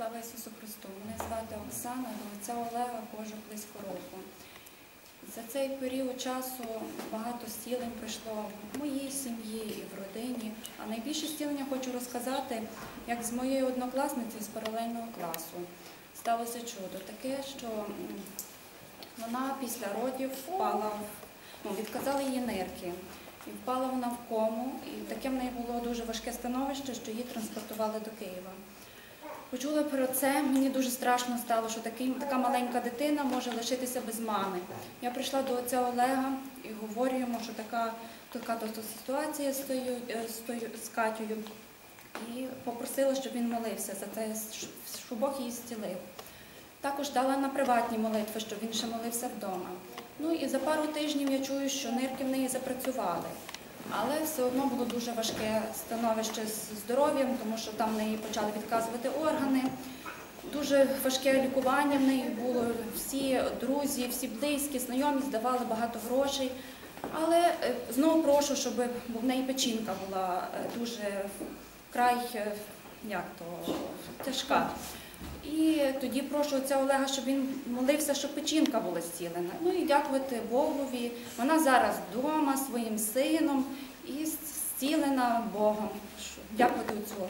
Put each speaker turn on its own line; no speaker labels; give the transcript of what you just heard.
Слава Ісусу Христу! Мене звати Оксана, до отця Олега ходжу близько року. За цей період часу багато зцілень прийшло в моїй сім'ї і в родині. А найбільше зцілення хочу розказати, як з моєю однокласницею з паралельного класу сталося чудо. Таке, що вона після родів впала, ну, відказали її нирки. І впала вона в кому, і таке в неї було дуже важке становище, що її транспортували до Києва. Почула про це, мені дуже страшно стало, що такий, така маленька дитина може лишитися без мами. Я прийшла до отця Олега і говорю йому, що така, така то, ситуація стою, е, стою з Катєю. І попросила, щоб він молився за те, щоб Бог її зцілив. Також дала на приватні молитви, щоб він ще молився вдома. Ну і за пару тижнів я чую, що нирки в неї запрацювали. Але все одно було дуже важке становище з здоров'ям, тому що там в неї почали відказувати органи. Дуже важке лікування в неї було. Всі друзі, всі близькі, знайомі здавали багато грошей. Але е, знову прошу, щоб в неї печінка була е, дуже вкрай е, як то, тяжка. І тоді прошу отця Олега, щоб він молився, щоб печінка була зцілена. Ну і дякувати Богові. Вона зараз вдома своїм сином і зцілена Богом. Дякувати отцю.